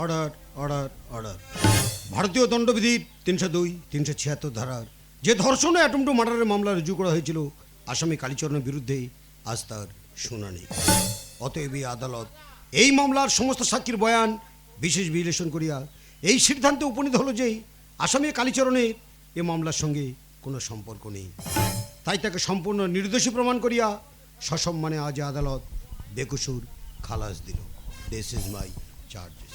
Order order order. ভারতীয় দণ্ডবিধির তিনশো দুই, তিনশো ছিয়াত্তর ধারার যে ধর্ষণ ও অ্যাটম টু মার্ডারের মামলা রুজু করা হয়েছিল, আসামি কালীচরণের বিরুদ্ধে আজ তার শুনানি। অতএব এই আদালত এই মামলার সমস্ত সাক্ষীর বয়ান বিশেষ বিশ্লেষণ করিয়া এই সিদ্ধান্তে উপনীত হলো যে আসামি কালীচরণের এ মামলার সঙ্গে কোনো সম্পর্ক নেই। তাই তাকে সম্পূর্ণ নির্দোষী প্রমাণ করিয়া সসম্মানে আজ আদালত বেকসুর খালাস দিল। দিস ইজ মাই চার্জেস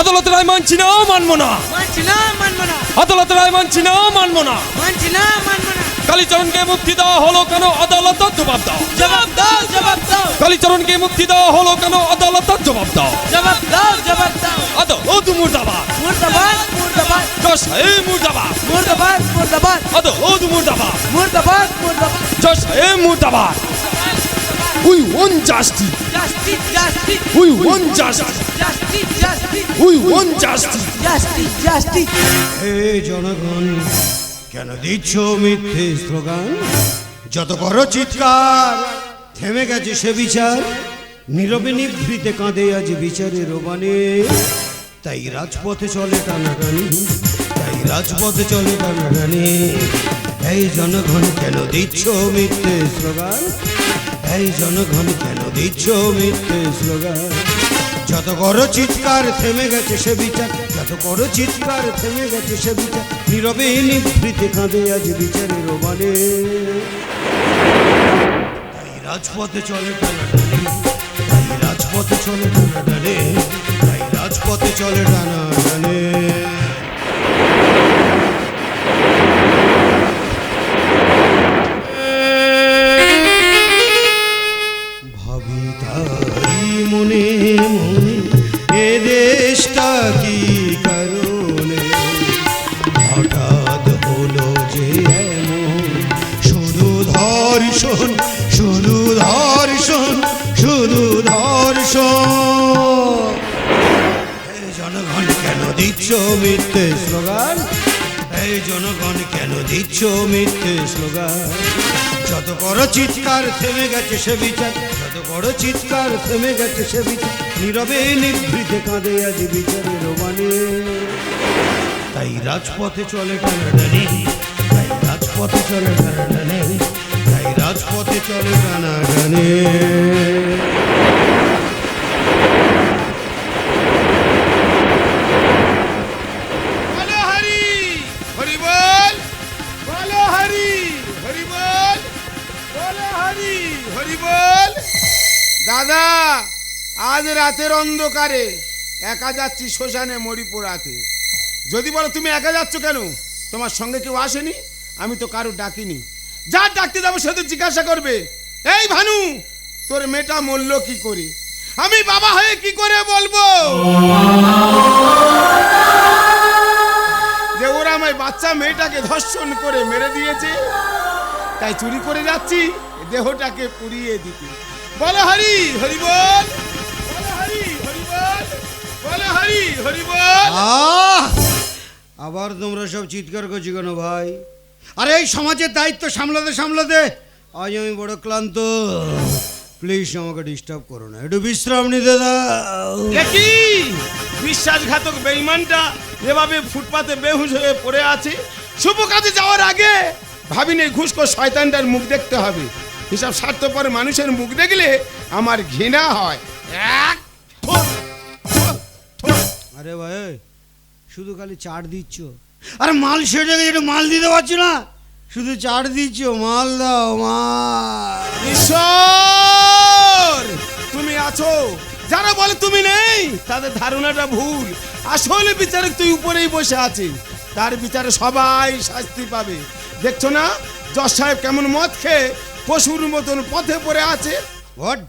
আদালত রায় মানছি না মানবো না। মানছি না মানবো না। আদালত রায় মানছি না মানবো না। মানছি না মানবো না। কালীচরণকে মুক্তি দেওয়া হলো কেন আদালত? জবাব দাও। জবাব দাও জবাব দাও। কালীচরণকে মুক্তি দেওয়া হলো কেন আদালত? জবাব দাও। জবাব দাও জবাব দাও। আদালত মুর্দাবাদ। মুর্দাবাদ মুর্দাবাদ। জশ হে মুর্দাবাদ। মুর্দাবাদ মুর্দাবাদ। আদালত মুর্দাবাদ। মুর্দাবাদ মুর্দাবাদ। জশ হে মুর্দাবাদ। We want justice justice justice we want justice justice justice we want justice justice justice হে জনগণ কেন দিচ্ছ মিথ্যে স্লোগান? যত করো চিৎকার থেমে গেছে সে বিচার। নীরবে নিভৃতে কাঁদে আজ বিচারের ওবানে। তাই রাজপথে চলে টানাটানি তাই রাজপথে চলে টানাটানি। এই জনগণ কেন দিচ্ছ মিথ্যে স্লোগান? এই জনগণ কেন দিচ্ছ মিথ্যে স্লোগান? যত করো চিৎকার থেমে গেছে সে বিচার, যত করো চিৎকার থেমে গেছে সে বিচার, নীরবে নিভৃতে কাঁদে আজ বিচারের ওবানে তাই রাজপথে চলে টানাটানি তাই রাজপথে চলে টানাটানি তাই রাজপথে চলে টানাটানি জনগণ কেন দিচ্ছ মিথ্যে স্লোগান? যত বড় চিৎকার থেমে গেছে সে বিচার, যত বড় চিৎকার থেমে গেছে সে বিচার, নীরবে নিভৃতে কাঁদে আজ বিচারের মানে তাই রাজপথে চলে টানাটানি, তাই রাজপথে চলে টানাটানি, তাই রাজপথে চলে টানাটানি। দাদা, আজ রাতের অন্ধকারে একা যাচ্ছি শ্মশানে মরি পোড়াতে। যদি বলো তুমি একা যাচ্ছ কেন? তোমার সঙ্গে কেউ আসেনি? আমি তো কারও ডাকিনি। যা ডাকতে যাব সে তো জিজ্ঞাসা করবে, এই ভানু, তোর মেয়েটা মরল কি করে? আমি বাবা হয়ে কি করে বলব? যে ওরা আমায় বাচ্চা মেয়েটাকে ধর্ষণ করে মেরে দিয়েছে, তাই চুরি করে যাচ্ছি, দেহটাকে পুড়িয়ে দিতে। বলো হরি হরি বল! আবার তোমরা সব চিৎকার করছি কেন ভাই? আরে এই সমাজের দায়িত্ব সামলাতে সামলাতে আজ আমি বড় ক্লান্ত। প্লিজ আমাকে ডিস্টার্ব করো না। একটু বিশ্রাম নিতে দাও। দেখি বিশ্বাসঘাতক বেইমানটা এভাবে ফুটপাতে বেহুশ হয়ে পড়ে আছে। শুভ কাজে যাওয়ার আগে ভাবিনি ঘুষকো শয়তানটার মুখ দেখতে হবে। এসব স্বার্থপর মানুষের মুখ দেখলে আমার ঘৃণা হয়। এক। আরে ভাই শুধু খালি চাট দিচ্ছ। আরে মাল সেটে গেছে একটু মাল দিতে পারছ না। শুধু চাট দিচ্ছ মাল দাও মাল। ঈশ্বর তুমি আছো? যারা বলে তুমি নেই তাদের ধারণাটা ভুল। আসলে বিচারক তুই উপরেই বসে আছে তার বিচারে সবাই শাস্তি পাবে। দেখছ না? জজ সাহেব কেমন মদ খেয়ে পশুর মতন পথে পড়ে আছে। হোয়াট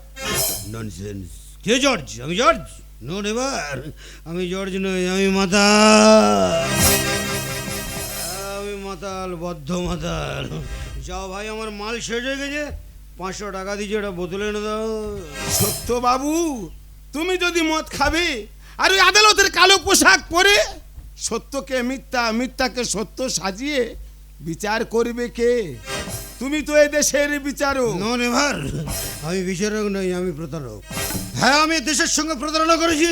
ননসেন্স কে জর্জ আমি জর্জ নো নেভার আমি জর্জ নই আমি মাতাল। আমি মাতাল বদ্ধ মাতাল। যাও ভাই আমার মাল শেষ হয়ে গেছে। পাঁচশো টাকা দিয়েছে ওটা বোতলে এনে দাও। সত্য বাবু তুমি যদি মদ খাবে আর ওই আদালতের কালো পোশাক পরে সত্যকে মিথ্যা মিথ্যাকে সত্য সাজিয়ে বিচার করবে কে? তুমি তো এই দেশের বিচারক। নন এভার আমি বিচারক নই আমি প্রতারক। হ্যাঁ আমি দেশের সঙ্গে প্রতারণা করেছি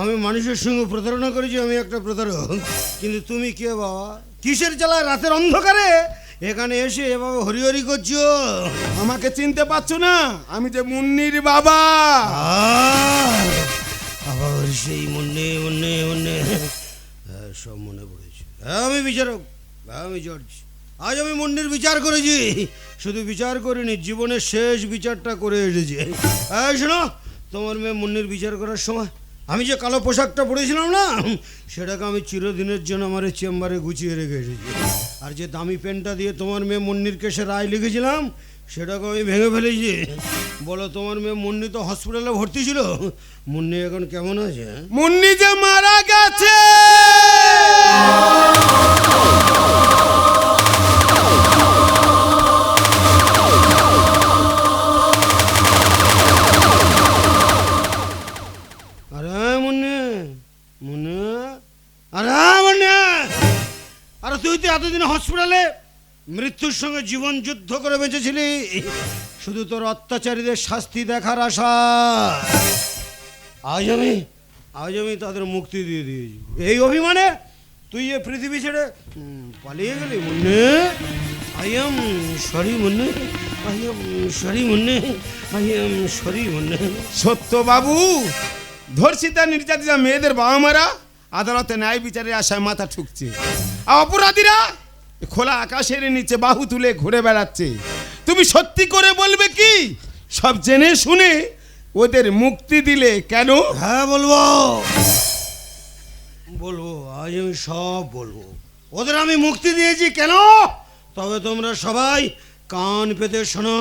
আমি মানুষের সঙ্গে প্রতারণা করেছি আমি একটা প্রতারক। কিন্তু তুমি কে বাবা? কিসের জ্বালায় রাতের অন্ধকারে? এখানে এসে এভাবে হরি হরি করছ? আমাকে চিনতে পারছ না? আমি যে মুন্নির বাবা। আবার সেই মনে মনে মনে হ্যাঁ সব মনে পড়েছে। হ্যাঁ আমি বিচারক হ্যাঁ আমি জর্জ আজ আমি মন্দির বিচার করেছি। শুধু বিচার করিনি, জীবনের শেষ বিচারটা করে এসেছি। হ্যাঁ শোনো, তোমার মেয়ে মুন্নির বিচার করার সময় আমি যে কালো পোশাকটা পরেছিলাম না, সেটাকে আমি চিরদিনের জন্য আমার চেম্বারে গুছিয়ে রেখে এসেছি। আর যে দামি পেনটা দিয়ে তোমার মেয়ে মুন্নির কেসে রায় লিখেছিলাম সেটাকে আমি ভেঙে ফেলেছি। বলো, তোমার মেয়ে মুন্নি তো হসপিটালে ভর্তি ছিল? মুন্নি এখন কেমন আছে? মুন্নি যে মারা গেছে! তুই এতদিন হসপিটালে মৃত্যুর সঙ্গে জীবন যুদ্ধ করে বেঁচেছিলি? শুধু তোর অত্যাচারীদের শাস্তি দেখার আশা। আজ আমি আজ আমি তাদের মুক্তি দিয়ে দিয়েছি। এই অভিমানে তুই এ পৃথিবী ছেড়ে পালিয়ে গেলি Munne. I am sorry Munne, I am sorry Munne, I am sorry Munne. সত্য বাবু ধর্ষিতা, নির্যাতিতা, মেয়েদের বাবা মারা আদালতে ন্যায় বিচারের আশায় মাথা ঠুকছে। অপরাধীরা খোলা আকাশের নিচে বাহু তুলে ঘুরে বেড়াচ্ছে। তুমি সত্যি করে বলবে কি? সব জেনে শুনে ওদের মুক্তি দিলে কেন? হ্যাঁ বলব। বলব, আজ আমি সব বলব। ওদের আমি মুক্তি দিয়েছি কেন? তবে তোমরা সবাই কান পেতে শোনো।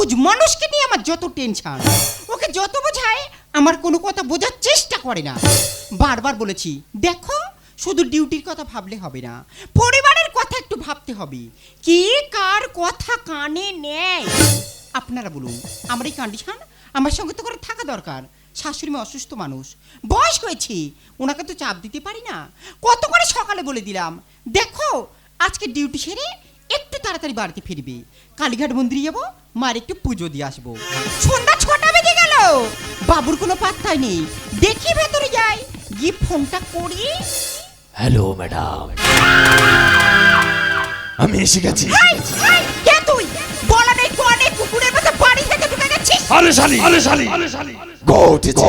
অবুজ মানুষকে নিয়ে আমার যত টেনশন ওকে যত বোঝায়, আমার কোনো কথা বোঝার চেষ্টা করে না। বারবার বলেছি, দেখো, শুধু ডিউটির কথা ভাবলে হবে না, পরিবারের কথা একটু ভাবতে হবে। কে কার কথা কানে নেয়? আপনারা বলুন, আমার এই কন্ডিশন আমার সঙ্গে তো করে থাকা দরকার। শাশুড়ি মেয়ে অসুস্থ মানুষ। বয়স হয়েছে, ওনাকে তো চাপ দিতে পারি না। কত করে সকালে বলে দিলাম, দেখো, আজকে ডিউটি সেরে একটু তাড়াতাড়ি বাড়িতে ফিরবে। কালীঘাট মন্দিরে যাব মার একটু পুজো দিয়ে আসব। সন্ধ্যা ছটা বেজে গেল। বাবুর কোনো পাত্তাই নেই। দেখি ভেতরে যাই। গিয়ে ফোনটা করি। Hello madam. আমি এসে গেছি। এই, এই, কে তুই? বলা নেই কোয়া নেই কুকুরের মতো বাড়ি থেকে ঢুকে গেছিস? আরে শালি আরে শালি গো উঠেছে।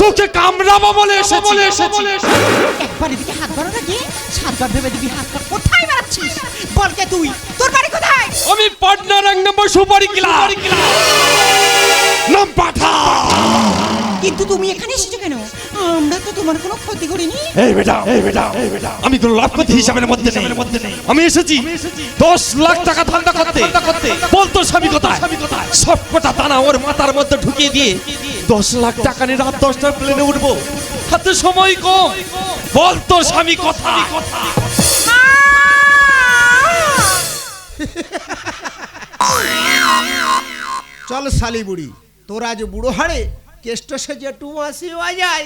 তোকে কামড়াবো বলে এসেছি। বলে এসেছি। একবার এদিকে হাত বাড়ানো গিয়ে সাতবার ভেবে দিবি হাতটা কোথায় বাড়াচ্ছিস? বল কে তুই? তোর বাড়ি কোথায়? আমি পার্টনার এক নম্বর সুপারি ক্লাব নাম পাঠা কিন্তু তুমি এখানে এসেছ কেন? আমরা তো তোমার কোনো ক্ষতি করিনি। এই বেটা এই বেটা এই বেটা। আমি কোনো লাভপতি হিসাবের মধ্যে নেই। আমি এসেছি দশ লাখ টাকা ধান্দা করতে। করতে বলতো স্বামী কোথায়? সব কটা দানা ওর মাথার মধ্যে ঢুকিয়ে দিয়ে দশ লাখ টাকা নিয়ে রাত দশটার প্লেনে উঠবো। হাতে সময় কম। বল তোর স্বামী কথা। চল শালি বুড়ি তোর আজ বুড়ো হাড়ে কেষ্ট সেজে টু মাসি যায়।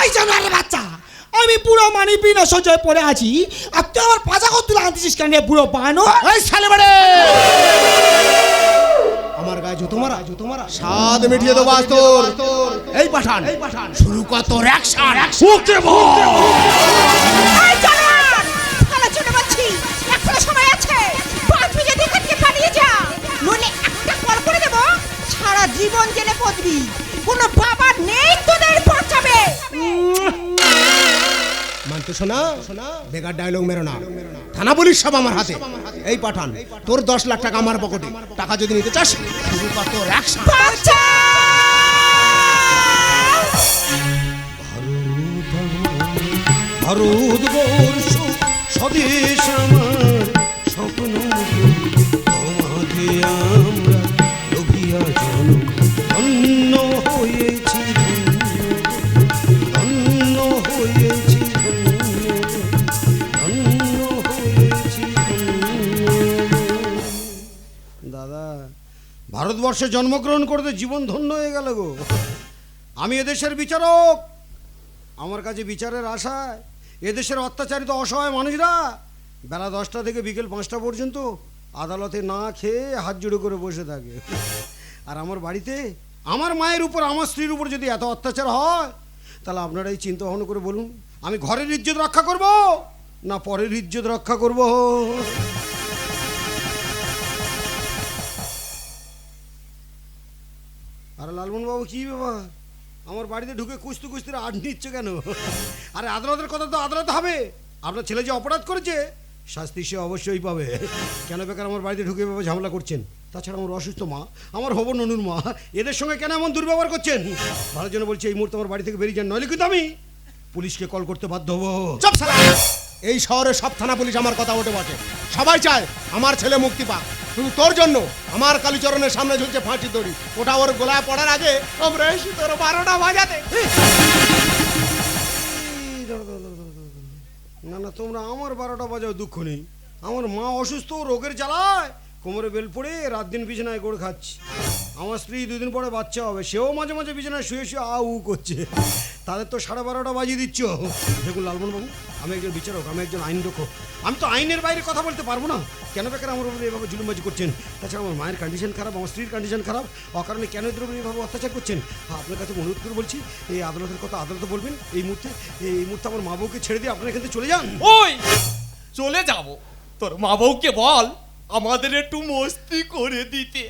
এই জানারে বাচ্চা আমি পুরো মানি বিনা সঞ্চয় পড়ে আছি আর তুই আমার পাজা কর তুলে আনতেছিস কেন বুড়ো বানো এই শালে বাড়ে! আজো তোমার আজো তোমার স্বাদ মিটিয়ে দেবো আজ তোর। এই পাঠান। এই পাঠান। শুরু কর তোর অ্যাকশন ওকে জীবন জেলে পদবি কোনো বাবা নেই তোদের পচাবে। মানতে শোনা? বেকার ডায়লগ মেরো না। থানা পুলিশ সব আমার হাতে। এই পাঠান, তোর দশ লাখ টাকা আমার পকেটে টাকা যদি নিতে চাস কর তোর অ্যাকশন ভারতবর্ষ স্বদেশ আমার ভারতবর্ষে জন্মগ্রহণ করতে জীবন ধন্য হয়ে গেল গো। আমি এদেশের বিচারক। আমার কাছে বিচারের আশায়। এদেশের অত্যাচারিত অসহায় মানুষরা বেলা দশটা থেকে বিকেল পাঁচটা পর্যন্ত আদালতে না খেয়ে হাত জুড়ে করে বসে থাকে। আর আমার বাড়িতে আমার মায়ের উপর, আমার স্ত্রীর উপর যদি এত অত্যাচার হয়, তাহলে আপনারা এই চিন্তা ভাবনা করে বলুন, আমি ঘরের ইজ্জত রক্ষা করব না পরের ইজ্জত রক্ষা করব? আর লালমন বাবু কি ব্যাপার? আমার বাড়িতে ঢুকে কুস্তি কুস্তির আট নিচ্ছ কেন? আরে আদালতের কথা তো আদালত হবে। আপনার ছেলে যে অপরাধ করেছে, শাস্তি সে অবশ্যই পাবে। কেন বেকার আমার বাড়িতে ঢুকে এভাবে ঝামেলা করছেন? তাছাড়া আমার অসুস্থ মা, আমার হব ননুর মা, এদের সঙ্গে কেন এমন দুর্ব্যবহার করছেন? ভালো জন্য বলছি, এই মুহূর্তে আমার বাড়ি থেকে বেরিয়ে যান, নইলে কিন্তু আমি পুলিশকে কল করতে বাধ্য হব। এই শহরে সব থানা পুলিশ আমার কথা ওঠে বটে। সবাই চায় আমার ছেলে মুক্তি পাক। শুধু তোর জন্য, আমার কালীচরণের সামনে ঝুলছে ফাঁসি দড়ি। ওটা ওর গোলায় পড়ার আগে এসে তোর বারোটা বাজাতে। না না, তোমরা আমার বারোটা বাজাও, দুঃখ নেই। আমার মা অসুস্থ, রোগের জ্বালায় কোমরে বেল পড়ে রাত দিন বিছানায় গোড় খাচ্ছি। আমার স্ত্রী দুদিন পরে বাচ্চা হবে, সেও মাঝে মাঝে বিছানায় শুয়ে শুয়ে আ উ করছে। তাদের তো সাড়ে বারোটা বাজিয়ে দিচ্ছ। দেখুন লালমন বাবু, আমি একজন বিচারক, আমি একজন আইন রক্ষক। আমি তো আইনের বাইরে কথা বলতে পারব না। কেন বেকার আমার উপরে এভাবে জুলুমবাজি করছেন? তাছাড়া আমার মায়ের কন্ডিশন খারাপ, আমার স্ত্রীর কন্ডিশন খারাপ। অকারণে কেন এদের উপরে এভাবে অত্যাচার করছেন? আপনার কাছে অনুরোধ করে বলছি, এই আদালতের কথা আদালতে বলবেন। এই মুহূর্তে এই মুহূর্তে আমার মা বউকে ছেড়ে দিয়ে আপনার এখান থেকে চলে যান। ওই, চলে যাব। তোর মা বউকে বল, আমাদের একটু মস্তি করে দিতে।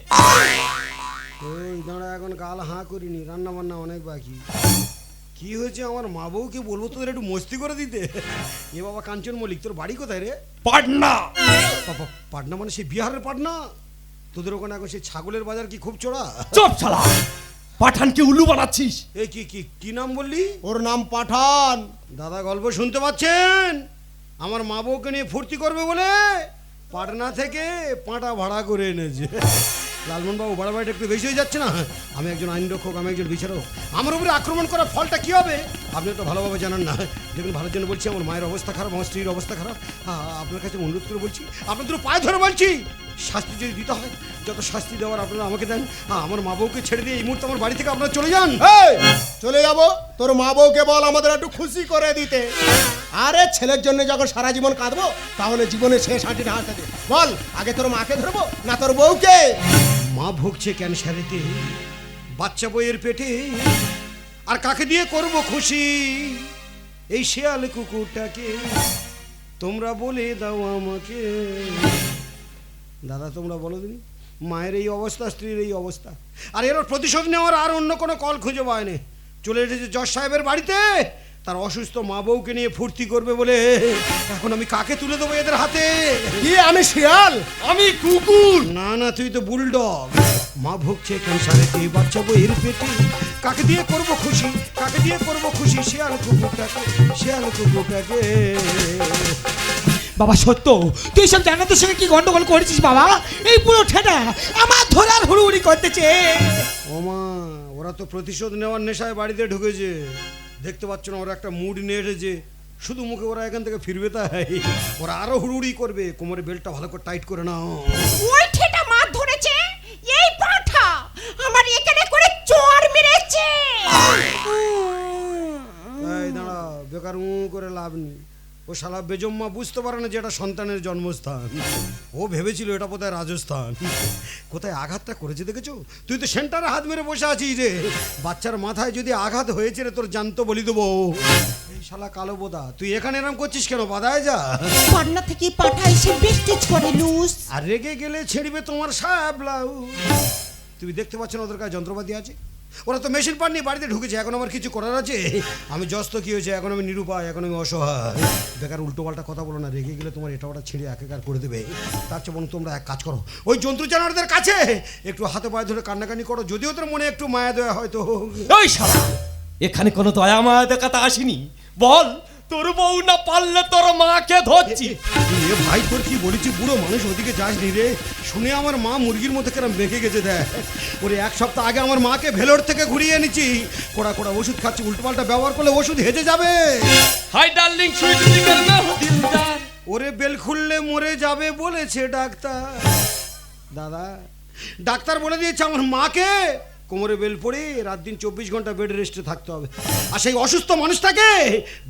ওই দাঁড়া এখন গাল হাঁ করিনি রান্না বান্না অনেক বাকি। কি হয়েছে আমার মা বউকে বলব তোদের একটু মস্তি করে দিতে? এ বাবা কাঞ্চন মল্লিক তোর বাড়ি কোথায় রে? পাটনা। বাবা পাটনা মানে সেই বিহারের পাটনা? তোদের ওখানে এখন সেই ছাগলের বাজার কি খুব চড়া? চপ শালা পাঠানকে উল্লু বানাচ্ছিস। এই কি কি কি নাম বললি? ওর নাম পাঠান। দাদা গল্প শুনতে পাচ্ছেন? আমার মা বউকে নিয়ে ফুর্তি করবে বলে পাটনা থেকে পাঁটা ভাড়া করে এনেছে। লালমন বাড়াবাড়িটা একটু বেশি হয়ে যাচ্ছে না? আমি একজন আইনরক্ষক, আমি একজন বিচারক। আমার উপরে আক্রমণ করার ফলটা কী হবে? আপনি তো ভালোভাবে জানান না। দেখুন, ভালোর জন্য বলছি, আমার মায়ের অবস্থা খারাপ, আমার স্ত্রীর অবস্থা খারাপ। আপনার কাছে অনুরোধ করে বলছি, আপনার আপনাদের পায়ে ধরে বলছি। শাস্তি যদি দিতে হয় যত শাস্তি দেওয়ার আপনারা আমাকে দেন আ, আমার মা বউকে ছেড়ে দিয়ে এই মুহূর্তে আমার বাড়ি থেকে আপনারা চলে যান। এই, চলে যাব? তোর মা বউকে বল আমাদের একটু খুশি করে দিতে। আরে ছেলের জন্য যখন সারা জীবন কাঁদবো তাহলে জীবনের শেষ হাঁটিটা হাঁটাতে বল আগে তোর মাকে ধরবো না তোর বউকে? মা ভুগছে কেন ক্যান্সারেতে বাচ্চা বইয়ের পেটে আর কাকে দিয়ে করব খুশি? এই শেয়াল কুকুরটাকে তোমরা বলে দাও আমাকে। দাদা তোমরা বলো দিন মায়ের এই অবস্থা স্ত্রীর এই অবস্থা। আর এর প্রতিশোধ নেওয়ার আর অন্য কোনো কল খুঁজে পায়নি চলে এসেছে জজ সাহেবের বাড়িতে। তার অসুস্থ মা বউকে নিয়ে ফুর্তি করবে বলে এখন আমি কাকে তুলে দেবো এদের হাতে? কি আমি শিয়াল? আমি কুকুর? না না তুই তো বুলডগ। মা ভুগছে ক্যান্সারেতে বাচ্চা বইয়ের পেটে? কাকে দিয়ে করব খুশি? কাকে দিয়ে করব খুশি? শেয়াল কুকুরটাকে শেয়াল কুকুরটাকে। বাবা সত্য। তুই সব জানাতের সঙ্গে কি গন্ডগোল করেছিস বাবা? এই পুরো ঠেটা আমার ধরার হুড়ুহুড়ি করতেছে। ও মা ওরা তো প্রতিশোধ নেওয়ার নেশায় বাড়িতে ঢুকেছে। দেখতে পাচ্ছ না ওরা একটা মুড নিয়ে এসেছে। শুধু মুখে ওরা এখান থেকে ফিরবে তাই। ওরা আরও হুড়ুহুড়ি করবে। কোমরে বেল্টটা ভালো করে টাইট করে নাও। ওই ঠেটা মাছ ধরেছে? এই পাঠা আমার এখানে করে চোর মেরেছে। এই দাঁড়া বেকার উ করে লাভ নেই। ও শালা বেজম্মা বুঝতে পারে না যে এটা সন্তানের জন্মস্থান। ও ভেবেছিল এটা বোধহয় রাজস্থান। কোথায় আঘাতটা করেছে দেখেছ? তুই তো সেন্টারে হাত মেরে বসে আছিস রে। বাচ্চার মাথায় যদি আঘাত হয়েছে রে তোর জানতো বলি দেবো। এই শালা কালো বোদা তুই এখানে এরম করছিস কেন? বাদায় যা। পান্না থেকে পাঠা এসে বেস্টেজ করে লুস আর রেগে গেলে ছেড়বে তোমার সায়া ব্লাউজ তুমি দেখতে পাচ্ছ না ওদের কাছে যন্ত্রপাতি আছে? ওরা তো মেশিন পাননি, বাড়িতে ঢুকেছে, এখন আমার কিছু করার আছে? আমি যস্ত কি হয়েছে, এখন আমি নিরুপায়, এখন আমি অসহায়। বেকার উল্টো পাল্টা কথা বলো না, রেগে গেলে তোমার এটা ওটা ছিঁড়ে একাকার করে দেবে। তার চেয়ে বরং তোমরা এক কাজ করো। ওই জন্তু জানোয়ারদের কাছে! একটু হাতে পায়ে ধরে কান্নাকানি করো, যদিও তোর মনে একটু মায়া দেওয়া হয়তো এখানে কোনো দয়া মায়া দেখাতে আসিনি। বল! তোর বউ না পারলে তোর মাকে ধরছি। এ ভাই তোর কি বলেছি? বুড়ো মানুষ ওদিকে যাস নি রে। শুনে আমার মা মুরগির মতো কেরম বেঁকে গেছে দেখ। ওরে এক সপ্তাহ আগে আমার মাকে ভেলোর থেকে ঘুরিয়ে এনেছি। কোড়া কোড়া ওষুধ খাচ্ছি উল্টোপাল্টা ব্যবহার করলে ওষুধ হেজে যাবে। হাই ডার্লিং সুইট না দিলদার ওরে বেল খুললে মরে যাবে বলেছে ডাক্তার। দাদা ডাক্তার বলে দিয়েছে আমার মাকে কোমরে বেল পড়ে রাত দিন চব্বিশ ঘণ্টা বেড রেস্টে থাকতে হবে। আর সেই অসুস্থ মানুষটাকে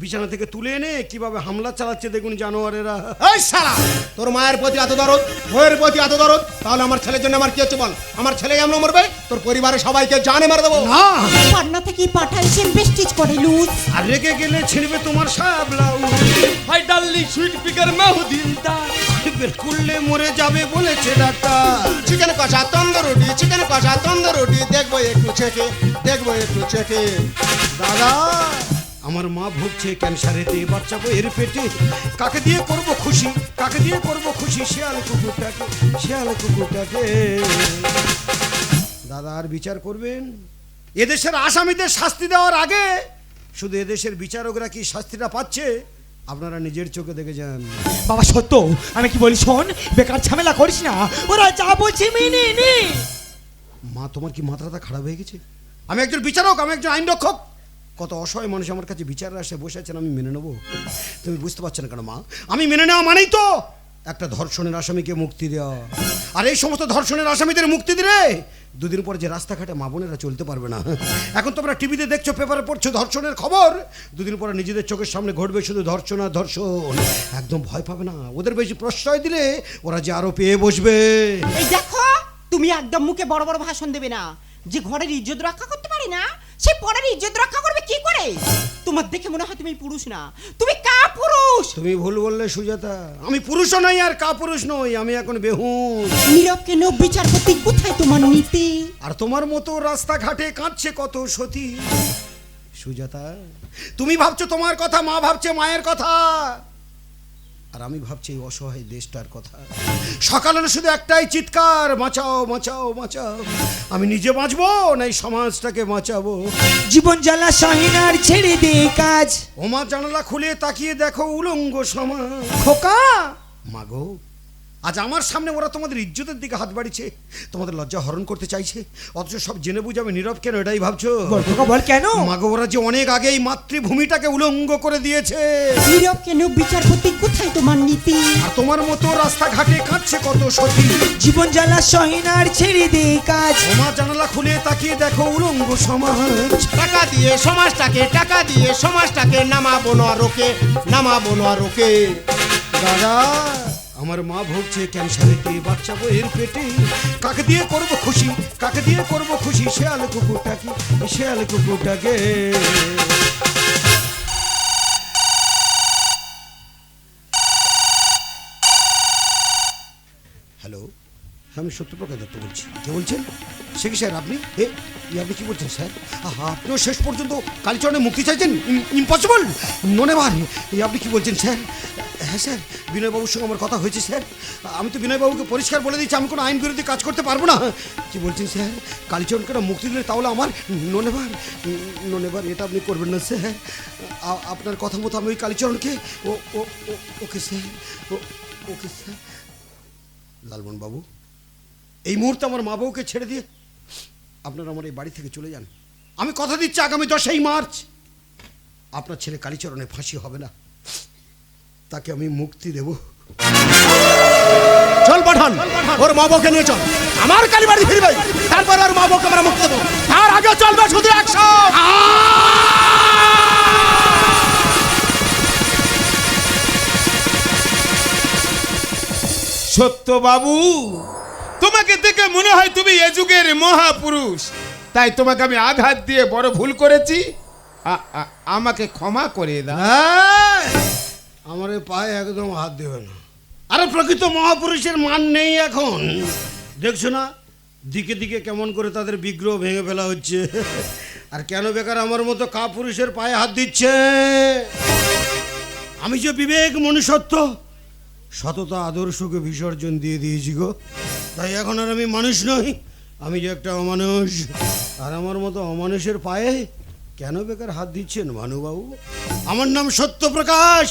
বিছানা থেকে তুলে এনে কীভাবে হামলা চালাচ্ছে দেখুন জানোয়ারেরা। এই শালা তোর মায়ের প্রতি এত দরদ বইয়ের প্রতি এত দরদ তাহলে আমার ছেলের জন্য আমার কি হচ্ছে বল? আমার ছেলে এমন মরবে? তোর পরিবারের সবাইকে জানে মারা দেবো। না। পান্না থেকে পাঠাইছেন বেস্টিজ করে লুজ। আর রেগে গেলে ছিঁড়বে তোমার সায়া ব্লাউজ হাই ডার্লিং সুইট পিকার না দিলদার খুললে মরে যাবে বলেছে ডাক্তার। চিকেন কষা তন্দুরুটি চিকেন কষা তন্দুরুটি দেখব একটু দেখব একটু দাদা, আমার মা ভুগছে ক্যান্সারেতে বাচ্চা বইয়ের পেটে। কাকে দিয়ে করব খুশি, কাকে দিয়ে করব খুশি, শেয়াল কুকুরটাকে শেয়াল কুকুরটাকে। দাদা, আর বিচার করবেন? এদেশের আসামিদের শাস্তি দেওয়ার আগে, শুধু এদেশের বিচারকরা কি শাস্তিটা পাচ্ছে? আপনারা নিজের চোখে দেখে যান বাবা সত্য। আমি কি বলি শোন বেকার ঝামেলা করিস না। ওরা যা বলছে মেনে নে। মা তোমার কি মাথাটা খারাপ হয়ে গেছে? আমি একজন বিচারক আমি একজন আইন রক্ষক কত অসহায় মানুষ আমার কাছে বিচারের আসে বসে আছেন আমি মেনে নেব? তুমি বুঝতে পারছ না কেন মা? আমি মেনে নেওয়া মানেই তো একটা ধর্ষণের আসামিকে মুক্তি দেওয়া। আর এই সমস্ত ধর্ষণের আসামিদের মুক্তি দিলে দুদিন পর যে রাস্তাঘাটে মা বোনেরা চলতে পারবে না। এখন তোমরা টিভিতে দেখছ, পেপারে পড়ছো ধর্ষণের খবর। দুদিন পরে নিজেদের চোখের সামনে ঘটবে শুধু ধর্ষণ আর ধর্ষণ। একদম ভয় পাবে না। ওদের বেশি প্রশ্রয় দিলে ওরা যে আরও পেয়ে বসবে। এই দেখো, তুমি একদম মুখে বড় বড় ভাষণ দেবে না। যে ঘরের ইজ্জত রক্ষা করতে পারি না সে পরের ইজ্জত রক্ষা করবে কি করে? তোমার দেখে মনে হয় তুমি পুরুষ না। তুমি কা পুরুষ তুমি ভুল বললে সুজাতা। আমি পুরুষও নই আর কা পুরুষ নই আমি এখন বেহুন নীরবকে নব বিচারপতি কোথায় তোমার নীতি? আর তোমার মতো রাস্তাঘাটে কাঁদছে কত সতী। সুজাতা তুমি ভাবছ তোমার কথা মা ভাবছে মায়ের কথা। আর আমি ভাবছি এই অসহায় দেশটার কথা। সকাল শুধু একটাই চিৎকার বাঁচাও বাঁচাও বাঁচাও। আমি নিজে বাঁচবো না এই সমাজটাকে বাঁচাবো? জীবন জ্বালা সহিনার ছেড়ে দে কাজ। ওমা জানালা খুলে তাকিয়ে দেখো উলঙ্গ সমাজ। খোকা! মাগো আজ আমার সামনে ওরা তোমাদের ইজ্জতের দিকে হাত বাড়িছে। তোমাদের লজ্জা হরণ করতে চাইছে। অথচ সব জেনে বুঝে আমি নীরব কেন এটাই ভাবছ? বল কেন? মাগো ওরা যে অনেক আগে এই মাতৃভূমিটাকে উলঙ্গ করে দিয়েছে। নীরবকে নব বিচারপতি কোথায় তোমার নীতি? আর তোমার মতো রাস্তাঘাটে কাঁদছে কত সতী জীবন জ্বালা সহিনার ছেড়ে দে কাজ। ওমা জানালা খুলে তাকিয়ে দেখো উলঙ্গ সমাজ। টাকা দিয়ে সমাজটাকে টাকা দিয়ে সমাজটাকে নামাবো না রোকে নামাবো না রোকে। দাদা। আমার মা ভোগছে ভুগছে ক্যান্সারেতে বাচ্চা বইয়ের পেটে? কাকে দিয়ে করব খুশি? কাকে দিয়ে করব খুশি? শেয়াল কুকুরটাকে শেয়াল কুকুরটাকে আমি সত্যপ্রকাশ দত্ত বলছি। কে বলছেন? সে কি স্যার আপনি? এ আপনি কি বলছেন স্যার? আপনিও শেষ পর্যন্ত কালচরণে মুক্তি চাইছেন? ইম্পসিবল ননে ভার আপনি কি বলছেন স্যার? হ্যাঁ স্যার, বিনয়বাবুর সঙ্গে আমার কথা হয়েছে স্যার। আমি তো বিনয়বাবুকে পরিষ্কার বলে দিচ্ছি আমি কোনো আইন বিরোধী কাজ করতে পারব না। কি বলছেন স্যার? কালীচরণকে মুক্তি দিলে তাহলে আমার ননেবার ননেবার এটা আপনি করবেন না স্যার। আপনার কথা মতো আমি ওই কালীচরণকে, ও okay sir okay sir. Lalmohanbabu বাবু এই মুহূর্তে আমার মা বউকে ছেড়ে দিয়ে আপনারা আমার এই বাড়ি থেকে চলে যান। আমি কথা দিচ্ছি আগামী দশই মার্চ। আপনার ছেলে কালীচরণে ফাঁসি হবে না। তাকে আমি মুক্তি দেব। চল পাঠান। ওর মা বউকে নিয়ে চল। আমার কালী বাড়ি ফিরবে। তারপর ওর মা বউকে আমরা মুক্তি দেবো। তার আগে চলবে শুধু একশো। সত্য বাবু তোমাকে দেখে মনে হয় তুমি এ যুগের মহাপুরুষ। তাই তোমাকে আমি আঘাত দিয়ে বড় ভুল করেছি। আমাকে ক্ষমা করে আমার পায়ে একদম হাত দেবে না। আরে প্রকৃত মহাপুরুষের মান নেই এখন। দেখছ না? দিকে দিকে কেমন করে তাদের বিগ্রহ ভেঙে ফেলা হচ্ছে। আর কেন বেকার আমার মতো কা পুরুষের পায়ে হাত দিচ্ছে? আমি যে বিবেক মনুষ্যত্ব সততা আদর্শকে বিসর্জন দিয়ে দিয়েছি গো। তাই এখন আর আমি মানুষ নই, আমি যে একটা অমানুষ। আর আমার মতো অমানুষের পায়ে কেন বেকার হাত দিচ্ছেন ভানুবাবু? আমার নাম সত্যপ্রকাশ।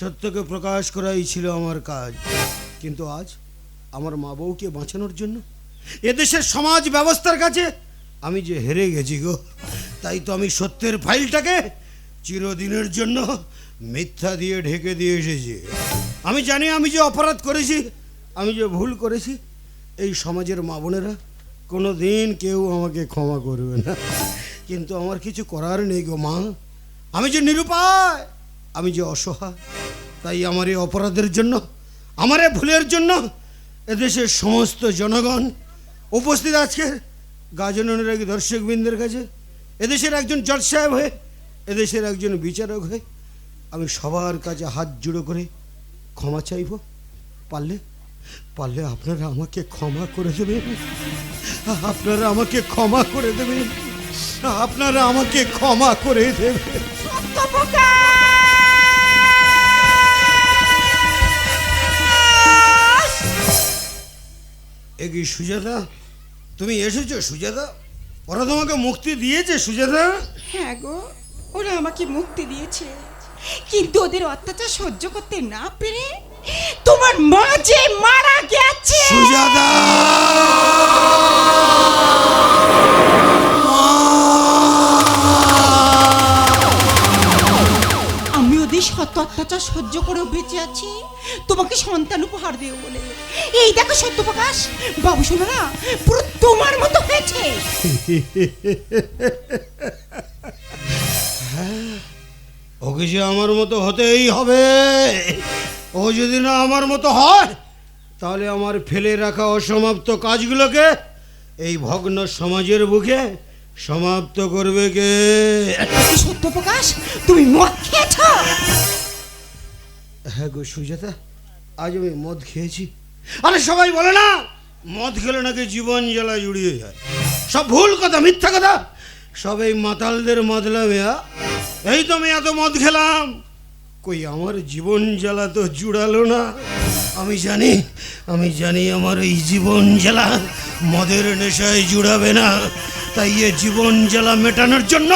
সত্যকে প্রকাশ করাই ছিল আমার কাজ। কিন্তু আজ আমার মা বউকে বাঁচানোর জন্য এদেশের সমাজ ব্যবস্থার কাছে আমি যে হেরে গেছি গো, তাই তো আমি সত্যের ফাইলটাকে চিরদিনের জন্য মিথ্যা দিয়ে ঢেকে দিয়ে এসেছি। আমি জানি আমি যে অপরাধ করেছি, আমি যে ভুল করেছি, এই সমাজের মা বোনেরা কোনো দিন কেউ আমাকে ক্ষমা করবে না। কিন্তু আমার কিছু করার নেই গো মা। আমি যে নিরুপায়, আমি যে অসহায়, তাই আমার এই অপরাধের জন্য, আমার এই ভুলের জন্য এদেশের সমস্ত জনগণ উপস্থিত আজকের গাজনের এক দর্শকবৃন্দের কাছে, এদেশের একজন জজ সাহেব হয়ে, এদেশের একজন বিচারক হয়ে, আমি সবার কাছে হাত জুড়ো করে ক্ষমা চাইব? পারলে পারলে আপনারা আমাকে ক্ষমা করে দেবেন। আপনারা আমাকে ক্ষমা করে দেবেন। আপনারা আমাকে ক্ষমা করে দেবেন। এ কি সুজাতা? তুমি এসেছ সুজাতা? ওরা তোমাকে মুক্তি দিয়েছে সুজাতা? হ্যাঁ গো ওরা আমাকে মুক্তি দিয়েছে। কিন্তু ওদের অত্যাচার সহ্য করতে না পেরে তোমার মা যে মারা গেছে। সুজাতা! আমি ওদের সত্য অত্যাচার সহ্য করেও বেঁচে আছি। তোমাকে সন্তান উপহার দেবো বলে। এই দেখো সত্যপ্রকাশ বাবু শোনো না পুরো তোমার মতো হয়েছে। ওকে যে আমার মতো হতেই হবে? ও যদি না আমার মতো হয় তাহলে আমার ফেলে রাখা অসমাপ্ত কাজগুলোকে এই ভগ্ন সমাজের বুকে সমাপ্ত করবে কে? সত্য প্রকাশ? তুমি মদ খেয়েছ? হ্যাঁ গো সুজাতা আজ আমি মদ খেয়েছি। আরে সবাই বলে না মদ খেলে নাকি জীবন জ্বালা জুড়িয়ে যায়। সব ভুল কথা মিথ্যা কথা। সব এই মাতালদের মেয়া এই তো আমি এত মদ খেলাম। কই, আমার জীবন জ্বালা তো জুড়ালো না। আমি জানি আমি জানি আমার এই জীবন জ্বালা মদের নেশায় জুড়াবে না। তাই এ জীবন জ্বালা মেটানোর জন্য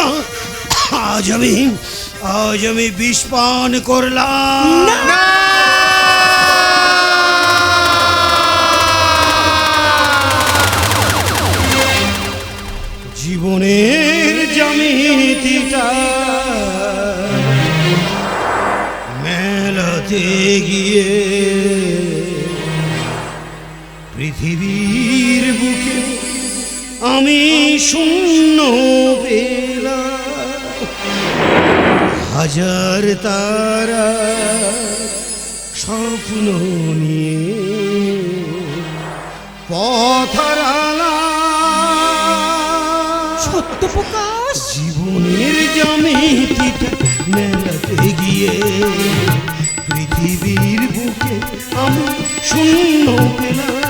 আজ আমি আজ আমি বিষ পান করলাম। জীবনের জামিতিটা মেলাতে গিয়ে পৃথিবীর বুকে আমি শূন্য পেলাম। হাজার তারা স্বপ্ন জামিতিটা মেলাতে গিয়ে পৃথিবীর বুকে আমি শূন্য পেলাম।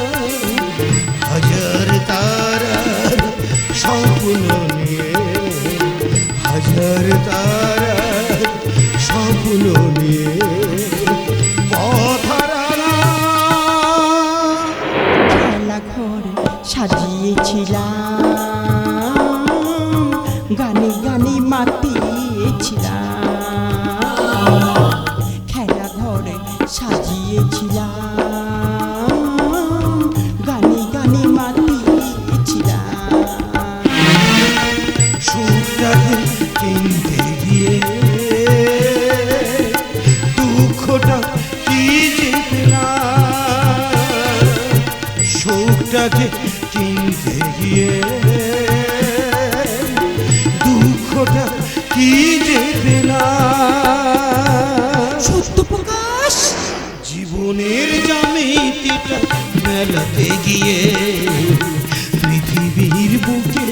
গিয়ে পৃথিবীর বুকে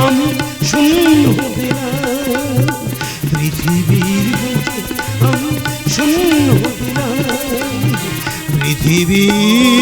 আমি শূন্য পেলাম পৃথিবীর বুকে আমি শূন্য পেলাম পৃথিবীর